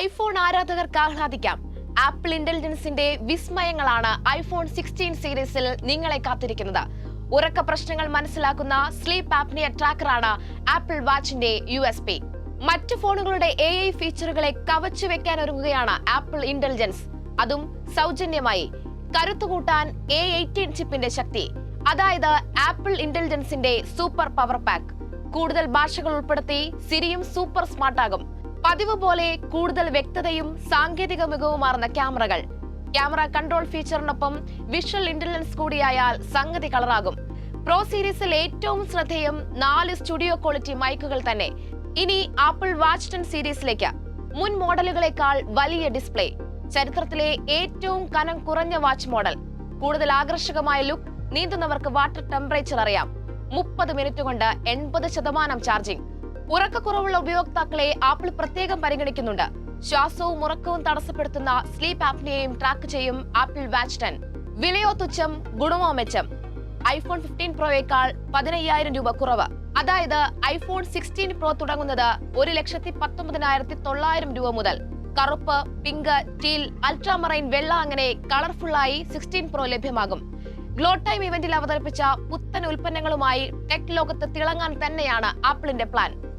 IPhone ആരാധകർക്ക് ആഹ്ലാദിക്കാം. Apple ഇന്റലിജൻസിന്റെ വിസ്മയങ്ങളാണ് ഐഫോൺ സിക്സ്റ്റീൻ സീരീസിൽ നിങ്ങളെ കാത്തിരിക്കുന്നത്. ഉറക്ക പ്രശ്നങ്ങൾ മനസ്സിലാക്കുന്ന സ്ലീപ്പ് ആപ്നിയ ട്രാക്കറാണ് ആപ്പിൾ വാച്ചിന്റെ യു എസ് പി. മറ്റ് ഫോണുകളുടെ എ ഐ ഫീച്ചറുകളെ കവച്ചു വെക്കാൻ ഒരുങ്ങുകയാണ് ആപ്പിൾ ഇന്റലിജൻസ്. അതും സൗജന്യമായി. കരുത്തുകൂട്ടാൻ എ എയ്റ്റീൻ ചിപ്പിന്റെ ശക്തി. അതായത് ആപ്പിൾ ഇന്റലിജൻസിന്റെ സൂപ്പർ പവർ പാക്ക്. കൂടുതൽ ഭാഷകൾ ഉൾപ്പെടുത്തി സിരിയും സൂപ്പർ സ്മാർട്ടാകും. പതിവ് പോലെ കൂടുതൽ വ്യക്തതയും സാങ്കേതിക മികവുമാർന്ന ക്യാമറകൾ. ക്യാമറ കൺട്രോൾ ഫീച്ചറിനൊപ്പം വിഷ്വൽ ഇന്റലിജൻസ് കൂടിയായാൽ സംഗതി കളറാകും. പ്രോ സീരീസിൽ ഏറ്റവും ശ്രദ്ധേയം നാല് സ്റ്റുഡിയോ ക്വാളിറ്റി മൈക്കുകൾ തന്നെ. ഇനി ആപ്പിൾ വാച്ച് ടെൻ സീരീസിലേക്ക്. മുൻ മോഡലുകളെക്കാൾ വലിയ ഡിസ്പ്ലേ. ചരിത്രത്തിലെ ഏറ്റവും കനം കുറഞ്ഞ വാച്ച് മോഡൽ. കൂടുതൽ ആകർഷകമായ ലുക്ക് നീന്തുന്നവർക്ക് വാട്ടർ ടെമ്പറേച്ചർ അറിയാം. മുപ്പത് മിനിറ്റ് കൊണ്ട് എൺപത് ശതമാനം ചാർജിംഗ് ഉറക്കക്കുറവുള്ള ഉപയോക്താക്കളെ ആപ്പിൾ പ്രത്യേകം പരിഗണിക്കുന്നുണ്ട്. ശ്വാസവും ഉറക്കവും തടസ്സപ്പെടുത്തുന്ന സ്ലീപ്പ് ആപ്നിയെയും ട്രാക്ക് ചെയ്യും ആപ്പിൾ വാച്ച് ടെൻ വിലയോ തുച്ഛം ഗുണമോ മെച്ചം? ഐഫോൺ ഫിഫ്റ്റീൻ പ്രോയേക്കാൾ പതിനയ്യായിരം രൂപ കുറവ്. അതായത് ഐഫോൺ സിക്സ്റ്റീൻ പ്രോ തുടങ്ങുന്നത് ഒരു ലക്ഷത്തി പത്തൊമ്പതിനായിരത്തി തൊള്ളായിരം രൂപ മുതൽ. കറുപ്പ് പിങ്ക് ടീൽ അൾട്രാമറൈൻ വെള്ള അങ്ങനെ കളർഫുള്ളായി സിക്സ്റ്റീൻ പ്രോ ലഭ്യമാകും. ഗ്ലോ ടൈം ഇവന്റിൽ അവതരിപ്പിച്ച പുത്തൻ ഉൽപ്പന്നങ്ങളുമായി ടെക് ലോകത്ത് തിളങ്ങാൻ തന്നെയാണ് ആപ്പിളിന്റെ പ്ലാൻ.